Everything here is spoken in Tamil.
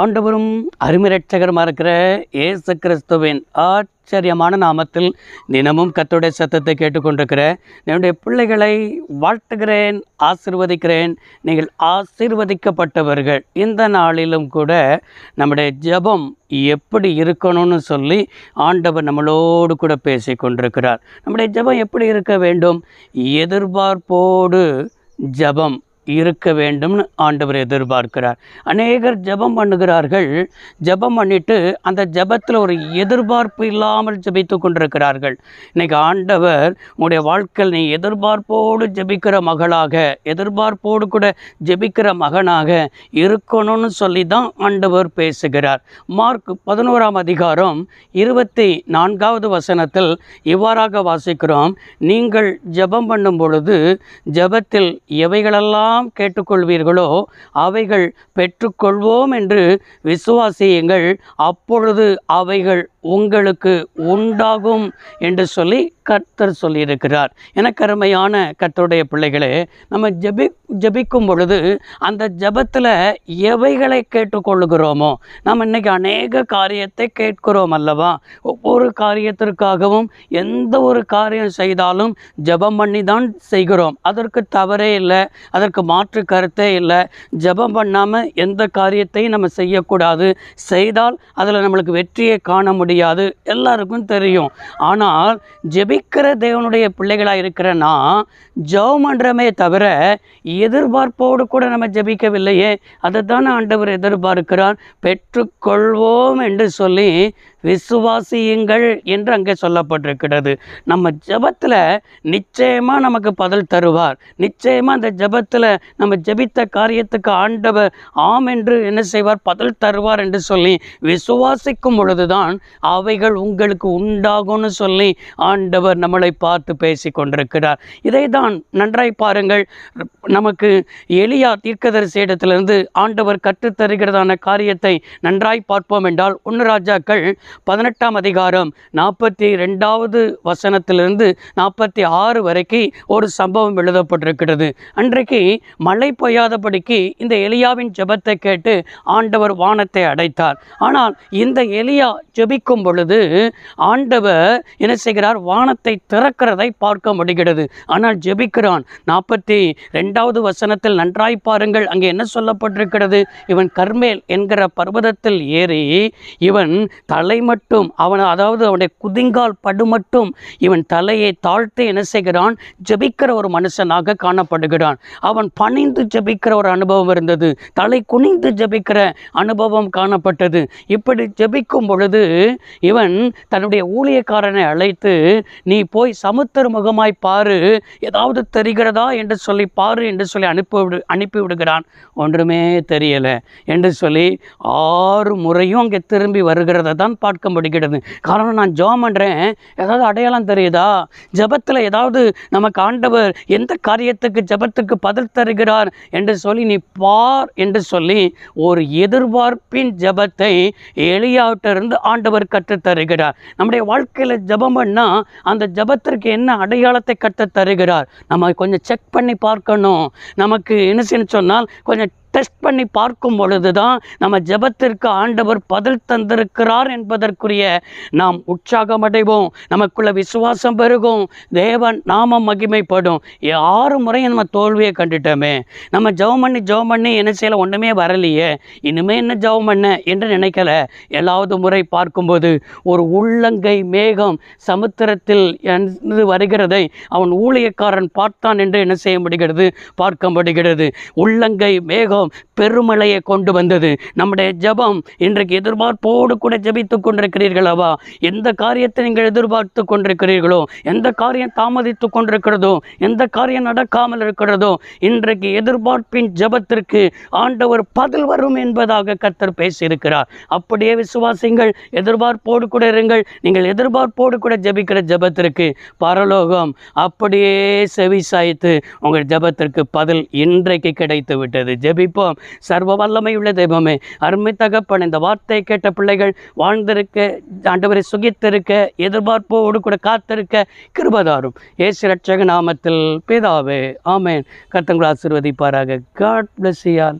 ஆண்டவரும் அருமிரட்சகருமாக இருக்கிற ஏசு கிறிஸ்துவின் ஆச்சரியமான நாமத்தில் தினமும் கத்துடைய சத்தத்தை கேட்டுக்கொண்டிருக்கிற என்னுடைய பிள்ளைகளை வாழ்த்துகிறேன் ஆசிர்வதிக்கிறேன். நீங்கள் ஆசீர்வதிக்கப்பட்டவர்கள். இந்த நாளிலும் கூட நம்முடைய ஜெபம் எப்படி இருக்கணும்னு சொல்லி ஆண்டவர் நம்மளோடு கூட பேசி கொண்டிருக்கிறார் நம்முடைய ஜெபம் எப்படி இருக்க வேண்டும்? எதிர்பார்ப்போடு ஜெபம். இருக்க வேண்டும்னு ஆண்டவர் எதிர்பார்க்கிறார். அநேகர் ஜெபம் பண்ணுகிறார்கள். ஜெபம் பண்ணிட்டு அந்த ஜெபத்தில் ஒரு எதிர்பார்ப்பு இல்லாமல் ஜெபித்து கொண்டிருக்கிறார்கள். இன்றைக்கி ஆண்டவர் உங்களுடைய வாழ்க்கையில் நீ எதிர்பார்ப்போடு ஜெபிக்கிற மகளாக எதிர்பார்ப்போடு கூட ஜெபிக்கிற மகனாக இருக்கணும்னு சொல்லி தான் ஆண்டவர் பேசுகிறார். மார்க் பதினோராம் அதிகாரம் இருபத்தி நான்காவது வசனத்தில் இவ்வாறாக வாசிக்கிறோம். நீங்கள் ஜெபம் பண்ணும் பொழுது ஜெபத்தில் எவைகளெல்லாம் கேட்டுக்கொள்வீர்களோ அவைகள் பெற்றுக்கொள்வோம் என்று விசுவாசியுங்கள். அப்பொழுது அவைகள் உங்களுக்கு உண்டாகும் என்று சொல்லி கர்த்தர் சொல்லியிருக்கிறார். எனக்கு அருமையான கர்த்தருடைய பிள்ளைகளே நம்ம ஜபி ஜபிக்கும் பொழுது அந்த ஜெபத்தில் எவைகளை கேட்டுக்கொள்ளுகிறோமோ நம்ம இன்றைக்கி அநேக காரியத்தை கேட்கிறோம் அல்லவா? ஒவ்வொரு காரியத்திற்காகவும் எந்த ஒரு காரியம் செய்தாலும் ஜெபம் பண்ணி தான் செய்கிறோம். அதற்கு தவறே இல்லை அதற்கு மாற்று கருத்தே இல்லை. ஜெபம் பண்ணாமல் எந்த காரியத்தையும் நம்ம செய்யக்கூடாது. செய்தால் அதில் நம்மளுக்கு வெற்றியை காண முடியும். முடியாது எல்லாருக்கும் தெரியும். ஆனால் ஜெபிக்கிற தேவனுடைய பிள்ளைகளாக இருக்கிறனா நான் ஜெபம் பண்ணுறமே தவிர எதிர்பார்ப்போடு கூட நம்ம ஜெபிக்கவில்லையே. அதை தானே ஆண்டவர் எதிர்பார்க்கிறார். பெற்றுக்கொள்வோம் என்று சொல்லி விசுவாசியுங்கள் என்று அங்கே சொல்லப்பட்டிருக்கிறது. நம்ம ஜபத்தில் நிச்சயமாக நமக்கு பதில் தருவார். நிச்சயமாக அந்த ஜபத்தில் நம்ம ஜெபித்த காரியத்துக்கு ஆண்டவர் ஆம் என்று என்ன செய்வார்? பதில் தருவார் என்று சொல்லி விசுவாசிக்கும் பொழுதுதான் அவைகள் உங்களுக்கு உண்டாகும்னு சொல்லி ஆண்டவர் நம்மளை பார்த்து பேசி கொண்டிருக்கிறார் இதை தான் நன்றாய் பாருங்கள். நமக்கு எளியா தீர்க்கதரிசி இடத்திலிருந்து ஆண்டவர் கற்றுத்தருகிறதான காரியத்தை நன்றாய் பார்ப்போம் என்றால் ஒன்று ராஜாக்கள் பதினெட்டாம் அதிகாரம் நாற்பத்தி ரெண்டாவது வசனத்திலிருந்து நாற்பத்தி ஆறு வரைக்கும் ஒரு சம்பவம் எழுதப்பட்டிருக்கிறது. அன்றைக்கு மழை பெய்யாதபடிக்கு இந்த எலியாவின் ஜெபத்தை கேட்டு ஆண்டவர் வானத்தை அடைத்தார். ஆனால் இந்த எலியா ஜெபிக்கும் பொழுது ஆண்டவர் என்ன செய்கிறார்? வானத்தை திறக்கிறதை பார்க்க முடிகிறது. ஆனால் ஜெபிக்கிறான். நாற்பத்தி ரெண்டாவது வசனத்தில் நன்றாய் பாருங்கள். அங்கே என்ன சொல்லப்பட்டிருக்கிறது? இவன் கர்மேல் என்கிற பர்வதத்தில் ஏறி இவன் தலை மட்டும் அவன் அதாவது அவனுடைய குதிங்கால் படு மட்டும் இவன் தலையை தாழ்த்து என்ன செய்கிறான்? ஜெபிக்கிற ஒரு மனுஷனாக காணப்படுகிறான். அவன் பணிந்து ஜெபிக்கிற ஒரு அனுபவம் இருந்தது. தலை குனிந்து ஜெபிக்கிற அனுபவம் காணப்பட்டது. இப்படி ஜெபிக்கும் பொழுது இவன் தன்னுடைய ஊழியக்காரனை அழைத்து நீ போய் சமுத்திர முகமாய் பாரு ஏதாவது தெரிகிறதா? என்று சொல்லி பாரு என்று சொல்லி அனுப்பி அனுப்பி விடுகிறான். ஒன்றுமே தெரியலை என்று சொல்லி ஆறு முறையும் அங்கே திரும்பி வருகிறத தான் பார்க்க முடிகிறது. காரணம் நான் ஜோம் பண்ணுறேன் ஏதாவது அடையாளம் தெரியுதா? ஜெபத்தில் ஏதாவது நமக்கு ஆண்டவர் எந்த காரியத்துக்கு ஜெபத்துக்கு பதில் தருகிறார் என்று சொல்லி நீ பார் என்று சொல்லி ஒரு எதிர்பார்ப்பின் ஜெபத்தை எளியாவிட்டிருந்து ஆண்டவர் கற்றுத் தருகிறார் நம்முடைய வாழ்க்கையில் ஜெபம் பண்ணால் அந்த ஜெபத்திற்கு என்ன அடையாளத்தை கற்றுத் தருகிறார் நம்ம கொஞ்சம் செக் பண்ணி பார்க்கணும். நமக்கு என்ன சொன்னால் கொஞ்சம் டெஸ்ட் பண்ணி பார்க்கும் பொழுது தான் நம்ம ஜெபத்திற்கு ஆண்டவர் பதில் தந்திருக்கிறார் என்பதற்குரிய நாம் உற்சாகம் அடைவோம் நமக்குள்ள விசுவாசம் பெருகும். தேவன் நாமம் மகிமைப்படும். ஆறு முறையும் நம்ம தோல்வியை கண்டுட்டோமே. நம்ம ஜெபம் பண்ணி ஜெபம் பண்ணி என்ன செய்யலை? ஒன்றுமே வரலையே. இனிமே என்ன ஜெபம் பண்ண என்று நினைக்கல. ஏழாவது முறை பார்க்கும்போது ஒரு உள்ளங்கை மேகம் சமுத்திரத்தில் வருகிறதை அவன் ஊழியக்காரன் பார்த்தான் என்று என்ன செய்ய முடிகிறது? பார்க்க முடிகிறது. உள்ளங்கை மேகம் பெருமழையை கொண்டு வந்தது. நம்முடைய ஜபம் இன்றைக்கு எதிர்பார்ப்போடு கூட ஜபித்து கொண்டிருக்கிறீர்களவா எந்த காரியத்தை நீங்கள் எதிர்பார்த்து கொண்டிருக்கிறீர்களோ எந்த காரியம் தாமதித்து கொண்டிருக்கிறதோ எந்த காரியம் நடக்காமல் இருக்கிறதோ இன்றைக்கு எதிர்பார்ப்பின் ஜெபத்திற்கு ஆண்டவர் பதில் வரும் என்பதாக கத்தர் பேசியிருக்கிறார். அப்படியே விசுவாசிங்கள் எதிர்பார்ப்போடு கூட இருங்கள். நீங்கள் எதிர்பார்ப்போடு கூட ஜெபிக்கிற ஜெபத்திற்கு பரலோகம் அப்படியே செவி சாய்த்து உங்கள் ஜெபத்திற்கு பதில் இன்றைக்கு கிடைத்து விட்டது ஜெபிப்போம் சர்வ வல்லமையுள்ள தெய்வமே அருமை தகப்பன் இந்த வார்த்தையை கேட்ட பிள்ளைகள் வாழ்ந்திருக்க ஆண்டவரை சுகித்திருக்க எதிர்பார்ப்போடு கூட காத்திருக்க கிருபதாரும். ஏசு ரட்சக நாமத்தில் பிதாவே ஆமேன். கத்தங்களை ஆசிர்வதிப்பாராக. காட் பிளஸ் யால்